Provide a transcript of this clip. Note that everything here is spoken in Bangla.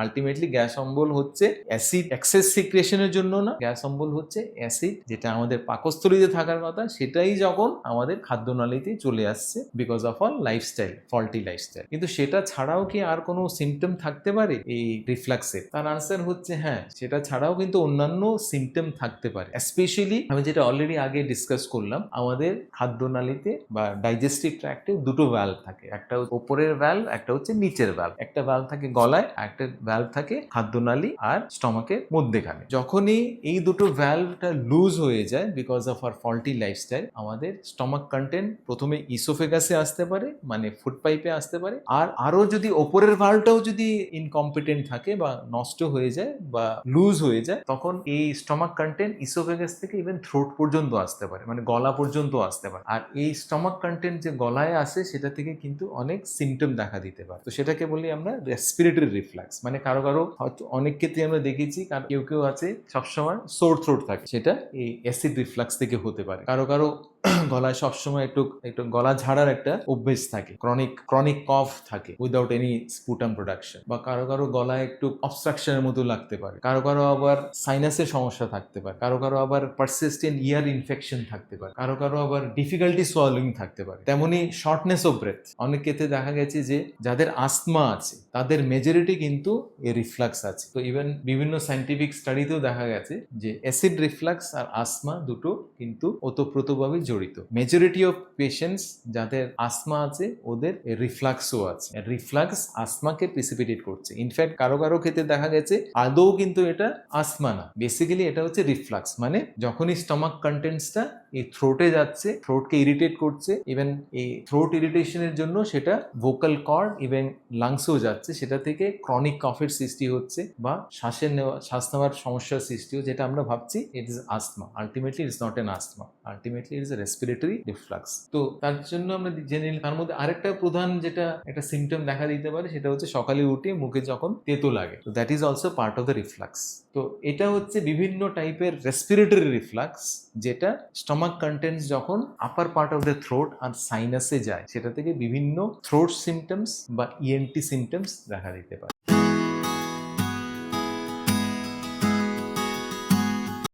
আলটিমেটলি গ্যাস অম্বল হচ্ছে অ্যাসিড এক্সেস সিক্রেশনের জন্য না। গ্যাস অম্বল হচ্ছে অ্যাসিড যেটা আমাদের পাকস্থলীতে থাকার কথা, সেটাই যখন আমাদের খাদ্যনালীতে চলে আসছে because of all lifestyle faulty lifestyle কিন্তু সেটা ছাড়াও কি আর কোনো সিমটম থাকতে পারে এই রিফ্লাক্সের তার আনসার হচ্ছে হ্যাঁ সেটা ছাড়াও কিন্তু অন্যান্য সিমটম থাকতে পারে। স্পেশালি আমি যেটা অলরেডি আগে ডিসকাস করলাম, আমাদের খাদ্যনালীতে বা ডাইজেস্টিভ ট্র্যাক্টে দুটো ভ্যাল থাকে। একটা ওপরের ভ্যালভ একটা হচ্ছে নিচের ভ্যাল একটা ভ্যালভ থাকে গলায় একটা ভ্যালভ থাকে খাদ্যনালী আর স্টমাকের মধ্যেখানে। যখনই এই দুটো ভ্যালভটা লুজ হয়ে যায় বিকজ অফ আর ফল্টি লাইফস্টাইল আমাদের স্টমাক কন্টেন্ট প্রথমে ইসোফেগাসে আসতে পারে মানে ফুড পাইপে আসতে পারে, আর আরও যদি ওপরের ভালটাও যদি ইনকম্পিটেন্ট থাকে বা নষ্ট হয়ে যায় বা লুজ হয়ে যায়, তখন এই স্টমাক কন্টেন্ট ইসোফেগাস থেকে ইভেন থ্রোট পর্যন্ত আসতে পারে মানে গলা পর্যন্ত আসতে পারে। আর এই স্টমাক কন্টেন্ট যে গলায় আসে, সেটা থেকে কিন্তু অনেক সিমটম দেখা দিতে পারে। তো সেটাকে বলি আমরা রেসপিরেটরি রিফ্লাক্স মানে কারও কারও হয়তো অনেক ক্ষেত্রে আমরা দেখেছি কারণ কেউ কেউ আছে সবসময় সোর থ্রোট থাকে। সেটা এই অ্যাসিড রিফ্লাক্স থেকে হতে পারে। কারও কারও গলায় সবসময় একটু একটু গলা ঝাড়ার একটা অভ্যেস থাকে। ক্রনিক ক্রনিক কফ থাকে উইদাউট এনি স্পুটাম প্রোডাকশন বা কারও কারও গলায় একটু অবস্ট্রাকশনের মতো লাগতে পারে। কারও কারও আবার সাইনাসের সমস্যা থাকতে পারে। কারও কারও আবার পারসিস্টেন্ট ইয়ার ইনফেকশন থাকতে পারে। কারও কারও আবার ডিফিকাল্টি সোয়ালিং থাকতে পারে। তেমনি শর্টনেস অফ ব্রেথ অনেক ক্ষেত্রে দেখা গেছে যে যাদের আস্তমা আছে, তাদের মেজরিটি কিন্তু এই রিফ্লাক্স আছে। তো ইভেন বিভিন্ন সাইন্টিফিক স্টাডিতেও দেখা গেছে যে অ্যাসিড রিফ্লাক্স আর আসমা দুটো কিন্তু ওতপ্রোতভাবে জড়িত মেজরিটি অফ পেশেন্টস যাদের আসমা আছে, ওদের রিফ্লাক্সও আছে। রিফ্লাক্স আসমাকে প্রিসিপিটেট করছে। ইনফ্যাক্ট কারও কারও ক্ষেত্রে দেখা গেছে আদৌ কিন্তু এটা আসমা না। বেসিক্যালি এটা হচ্ছে রিফ্লাক্স মানে যখনই স্টমাক কন্টেন্টসটা এই থ্রোটে যাচ্ছে থ্রোটকে ইরিটেট করছে ইভেন এই থ্রোট ইরিটেশনের জন্য সেটা ভোকাল কর্ড ইভেন লাংসেও যাচ্ছে, সেটা থেকে ক্রনিক কফের সৃষ্টি হচ্ছে বা শ্বাসের নেওয়া, শ্বাস নেওয়ার সমস্যার সৃষ্টি হচ্ছে যেটা আমরা ভাবছি it is asthma ultimately it's not an asthma ultimately it's a respiratory reflux তো তার জন্য আমরা জেনে নিলাম, তার মধ্যে আরেকটা প্রধান যেটা একটা সিমটম দেখা দিতে পারে, সেটা হচ্ছে সকালে উঠে মুখে যখন তেতো লাগে। তো that is also part of the reflux তো এটা হচ্ছে বিভিন্ন টাইপের রেসপিরেটরি রিফ্লাক্স যেটা স্টমাক কন্টেন্টস যখন upper part of the throat আর সাইনাসে যায়, সেটা থেকে বিভিন্ন থ্রোট সিমটমস বা ইএনটি সিমটমস দেখা দিতে পারে।